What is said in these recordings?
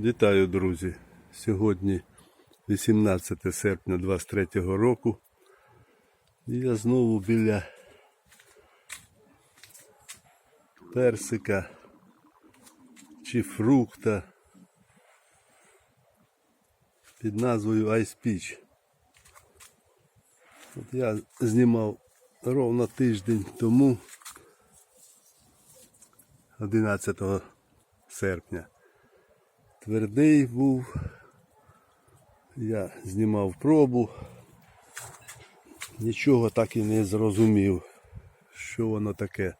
Вітаю, друзі! Сьогодні 18 серпня 23 року. І я знову біля персика чи фрукта під назвою Ice Peach. От я знімав ровно тиждень тому, 11 серпня. Твердий був. Я знімав пробу. Нічого так і не зрозумів, що воно таке.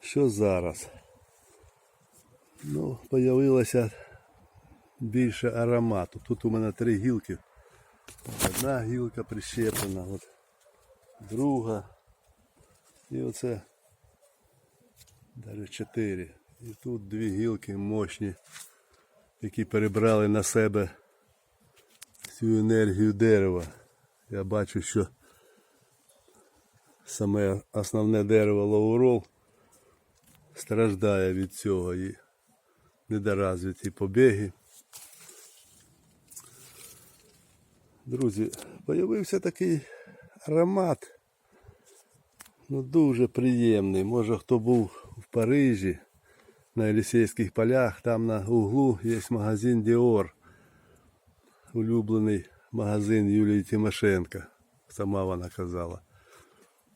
Що зараз? Ну, появилося більше аромату. Тут у мене три гілки. Одна гілка прищеплена, от друга. І оце навіть чотири. І тут дві гілки мощні які перебрали на себе всю енергію дерева. Я бачу, що саме основне дерево лаурол страждає від цього і недоразвиті побіги. Друзі, появився такий аромат. Ну дуже приємний. Може хто був в Парижі на Елісейських полях, там на углу є магазин Діор. Улюблений магазин Юлії Тимошенко. Сама вона казала.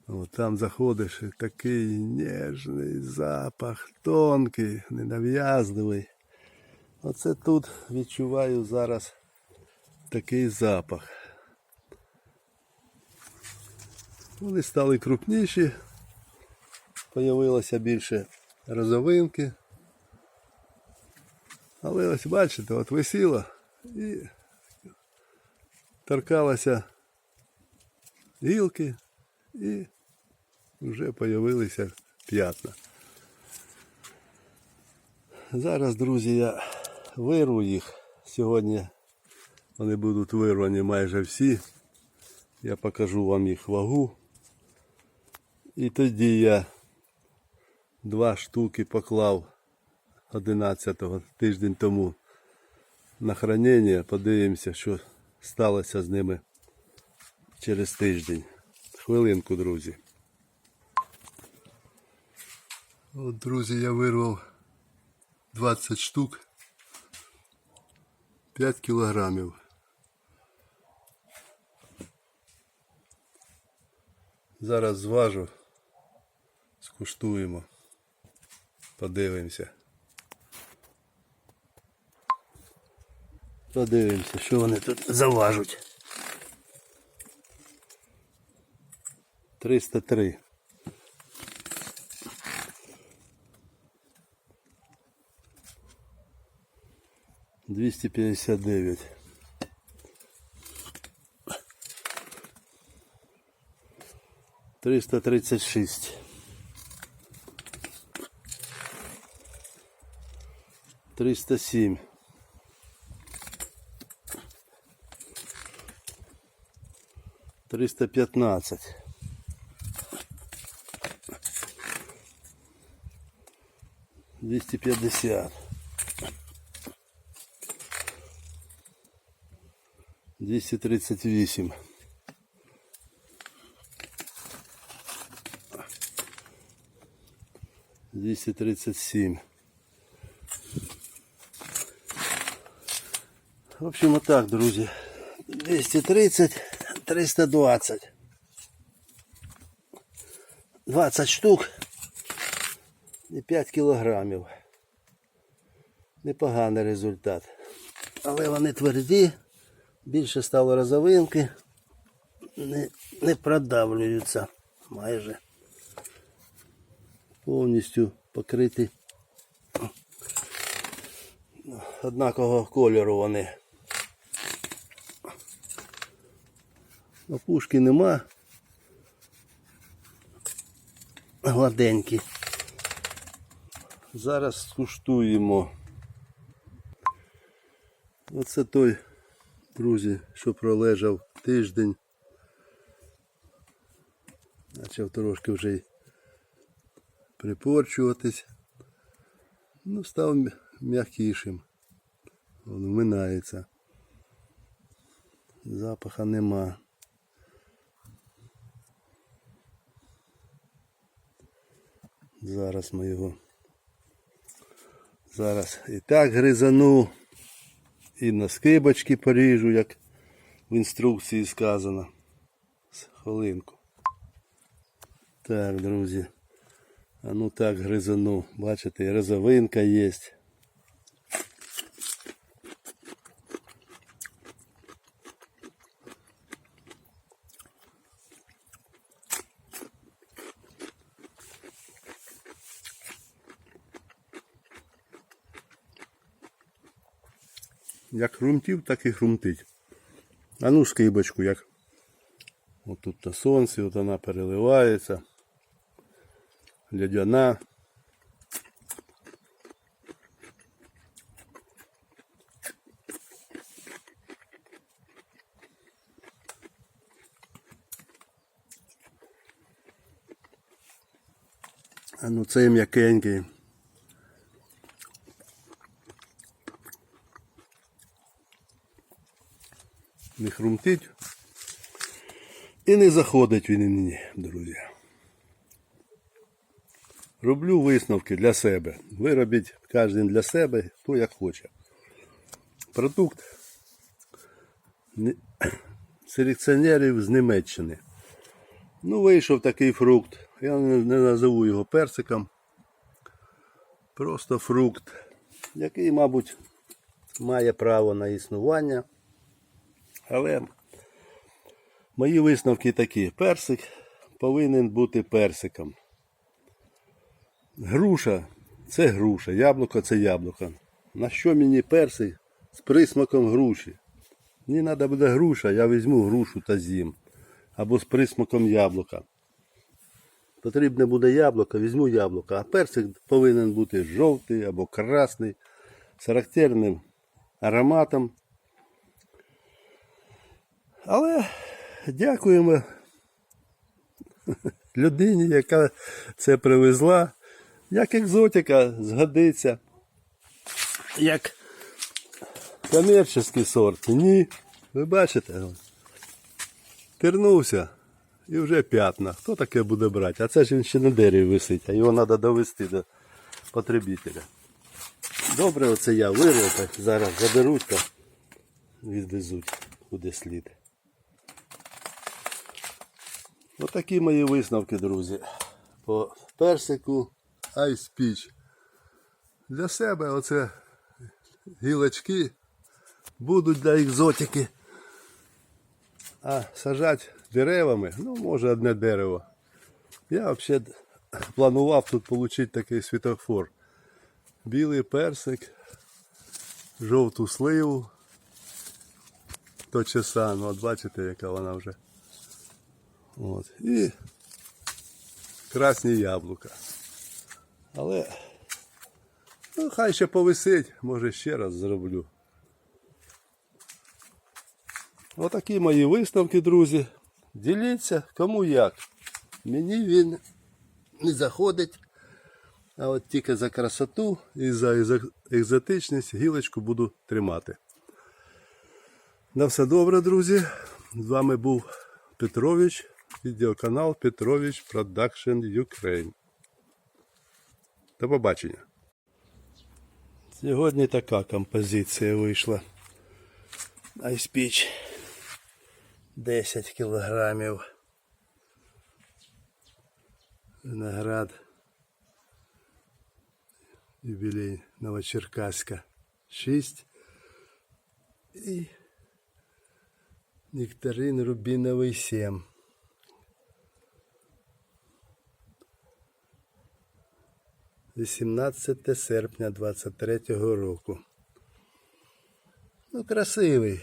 От там заходиш і такий ніжний запах, тонкий, ненав'язливий. Оце тут відчуваю зараз такий запах. Вони стали крупніші, появилося більше розовинки. Але ось бачите, от висіла і торкалася гілки і вже появилися п'ятна. Зараз, друзі, я вирву їх. Сьогодні вони будуть вирвані майже всі. Я покажу вам їх вагу. І тоді я два штуки поклав 11-го тиждень тому на хранення. Подивимося, що сталося з ними через тиждень. Хвилинку, друзі. От, друзі, я вирвав 20 штук. 5 кілограмів. Зараз зважу, скуштуємо, подивимося. Подивимося, що вони тут заважуть. 303. Двісті п'ятдесят дев'ять. Триста тридцять шість. Триста сім. Триста п'ятнадцять. Двісті п'ятдесят. Двісті тридцять вісім. Двісті тридцять сім. В общем, отак, друзі. 230, 320. 20 штук і 5 кілограмів. Непоганий результат. Але вони тверді, більше стало розовинки, не, не продавлюються майже. Повністю покриті однакового кольору вони. Опушки нема. Гладенькі. Зараз скуштуємо. Оце той, друзі, що пролежав тиждень. Почав трошки вже й припорчуватись. Ну, став м'якішим. Він вминається. Запаха нема. Зараз ми його. Зараз і так гризану. І на скибочки поріжу, як в інструкції сказано. Хвилинку. Так, друзі. А ну так гризану. Бачите, і розовинка є. Як хрумтів, так і хрумтить. А ну скибочку, як. От тут на сонці, от вона переливається. Лядяна. А ну цей м'якенький. Хрумтить. І не заходить він мені, друзі. Роблю висновки для себе. Ви робіть кожен для себе, хто як хоче. Продукт селекціонерів з Німеччини. Ну, вийшов такий фрукт. Я не, назову його персиком. Просто фрукт, який, мабуть, має право на існування. Але мої висновки такі. Персик повинен бути персиком. Груша це груша, яблуко це яблуко. На що мені персик з присмаком груші? Мені треба буде груша, я візьму грушу та з'їм. Або з присмаком яблука. Потрібне буде яблуко, візьму яблуко, а персик повинен бути жовтий або красний, з характерним ароматом. Але дякуємо людині, яка це привезла. Як екзотика згодиться. Як комерційний сорт. Ні. Ви бачите? Пірнувся і вже п'ятна. Хто таке буде брати? А це ж він ще на дереві висить, а його треба довести до потребителя. Добре, оце я вирвав, зараз заберуть та відвезуть куди слід. Отакі мої висновки, друзі. По персику Ice Peach. Для себе оце гілочки будуть для екзотики. А сажати деревами, ну може одне дерево. Я взагалі планував тут отримати такий світофор. Білий персик, жовту сливу. То часа, ну от бачите, яка вона вже. От. І красні яблука. Але ну, хай ще повисить, може ще раз зроблю. Отакі мої висновки, друзі. Діліться кому як. Мені він не заходить. А от тільки за красоту і за екзотичність гілочку буду тримати. На все добре, друзі. З вами був Петрович, відеоканал Петрович Production Ukraine. До побачення. Сьогодні така композиція вийшла. Peach 10 кілограмів. Виноград. Юбілей Новочеркаська 6. І нектарин рубіновий 7. Вісімнадцяте серпня 23-го року. Ну, красивий.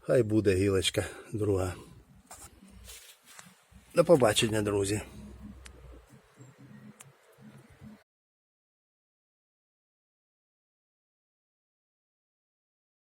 Хай буде гілочка друга. До побачення, друзі.